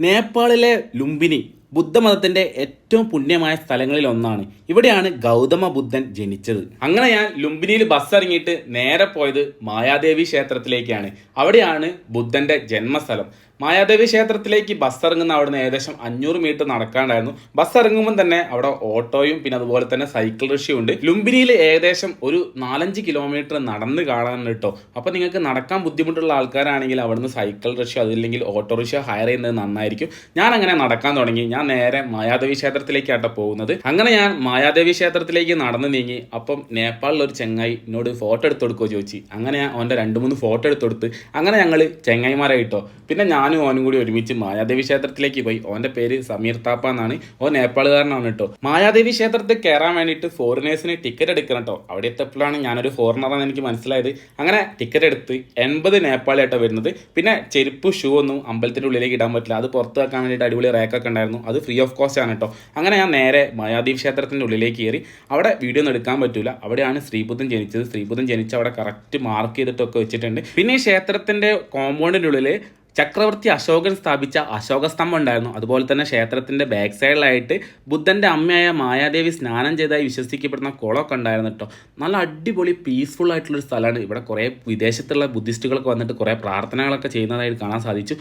നേപ്പാളിലെ ലുംബിനി. ബുദ്ധമതത്തിന്റെ ഏറ്റവും പുണ്യമായ സ്ഥലങ്ങളിൽ ഒന്നാണ്. ഇവിടെയാണ് ഗൗതമ ബുദ്ധൻ ജനിച്ചത്. അങ്ങനെ ഞാൻ ലുംബിനിയിൽ ബസ് ഇറങ്ങിയിട്ട് നേരെ പോയത് മായാദേവി ക്ഷേത്രത്തിലേക്കാണ്. അവിടെയാണ് ബുദ്ധന്റെ ജന്മസ്ഥലം. മായാദേവി ക്ഷേത്രത്തിലേക്ക് ബസ് ഇറങ്ങുന്ന അവിടുന്ന് ഏകദേശം അഞ്ഞൂറ് മീറ്റർ നടക്കാണ്ടായിരുന്നു. ബസ് ഇറങ്ങുമ്പോൾ തന്നെ അവിടെ ഓട്ടോയും പിന്നെ അതുപോലെ തന്നെ സൈക്കിൾ റിക്ഷയും ഉണ്ട്. ലുംബിനിയിൽ ഏകദേശം ഒരു നാലഞ്ച് കിലോമീറ്റർ നടന്ന് കാണാൻ കേട്ടോ. അപ്പൊ നിങ്ങൾക്ക് നടക്കാൻ ബുദ്ധിമുട്ടുള്ള ആൾക്കാരാണെങ്കിൽ അവിടുന്ന് സൈക്കിൾ റിക്ഷ അതില്ലെങ്കിൽ ഓട്ടോറിക്ഷ ഹയർ ചെയ്യുന്നത് നന്നായിരിക്കും. ഞാൻ അങ്ങനെ നടക്കാൻ തുടങ്ങി. ഞാൻ നേരെ മായാദേവി ക്ഷേത്രത്തിലേക്കാട്ട പോകുന്നത്. അങ്ങനെ ഞാൻ മായാദേവി ക്ഷേത്രത്തിലേക്ക് നടന്നു നീങ്ങി. അപ്പം നേപ്പാളിൽ ഒരു ചെങ്ങായി എന്നോട് ഫോട്ടോ എടുത്ത് കൊടുക്കുമോ ചോദിച്ചു. അങ്ങനെ ഞാൻ അവന്റെ രണ്ട് മൂന്ന് ഫോട്ടോ എടുത്ത് കൊടുത്ത് അങ്ങനെ ഞങ്ങൾ ചെങ്ങായിമാരായിട്ടോ പിന്നെ ഞാനും ഓനും കൂടി ഒരുമിച്ച് മായാദേവി ക്ഷേത്രത്തിലേക്ക് പോയി. ഓന്റെ പേര് സമീർ താപ്പ എന്നാണ്. ഓ നേപ്പാളുകാരനാണ് കേട്ടോ മായാദേവി ക്ഷേത്രത്തിൽ കയറാൻ വേണ്ടിയിട്ട് ഫോറിനേഴ്സിന് ടിക്കറ്റ് എടുക്കണം കേട്ടോ അവിടെ എത്തപ്പോഴാണ് ഞാനൊരു ഫോറിനറാണെന്ന് എനിക്ക് മനസ്സിലായത്. അങ്ങനെ ടിക്കറ്റ് എടുത്ത് എൺപത് നേപ്പാളിയായിട്ടോ വരുന്നത്. പിന്നെ ചെരുപ്പ് ഷൂ ഒന്നും അമ്പലത്തിന്റെ ഉള്ളിലേക്ക് ഇടാൻ പറ്റില്ല. അത് പുറത്ത് വെക്കാൻ വേണ്ടിയിട്ട് അടിപൊളി റേക്കൊക്കെ ഉണ്ടായിരുന്നു. അത് ഫ്രീ ഓഫ് കോസ്റ്റ് ആണ് കേട്ടോ അങ്ങനെ ഞാൻ നേരെ മായാദേവി ക്ഷേത്രത്തിന്റെ ഉള്ളിലേക്ക് കയറി. അവിടെ വീഡിയോ ഒന്നും എടുക്കാൻ പറ്റില്ല അവിടെയാണ് ശ്രീബുദ്ധൻ ജനിച്ചത്. ശ്രീബുദ്ധൻ ജനിച്ച അവിടെ കറക്റ്റ് മാർക്ക് ചെയ്തിട്ടൊക്കെ വെച്ചിട്ടുണ്ട്. പിന്നെ ഈ ക്ഷേത്രത്തിന്റെ കോമ്പൗണ്ടിന്റെ ഉള്ളിൽ ചക്രവർത്തി അശോകൻ സ്ഥാപിച്ച അശോക സ്തംഭം ഉണ്ടായിരുന്നു. അതുപോലെ തന്നെ ക്ഷേത്രത്തിന്റെ ബാക്ക് സൈഡിലായിട്ട് ബുദ്ധന്റെ അമ്മയായ മായാദേവി സ്നാനം ചെയ്തായി വിശ്വസിക്കപ്പെടുന്ന കുളമൊക്കെ ഉണ്ടായിരുന്നു കേട്ടോ നല്ല അടിപൊളി പീസ്ഫുൾ ആയിട്ടുള്ളൊരു സ്ഥലമാണ്. ഇവിടെ കുറേ വിദേശത്തുള്ള ബുദ്ധിസ്റ്റുകളൊക്കെ വന്നിട്ട് കുറേ പ്രാർത്ഥനകളൊക്കെ ചെയ്യുന്നതായിട്ട് കാണാൻ സാധിച്ചു.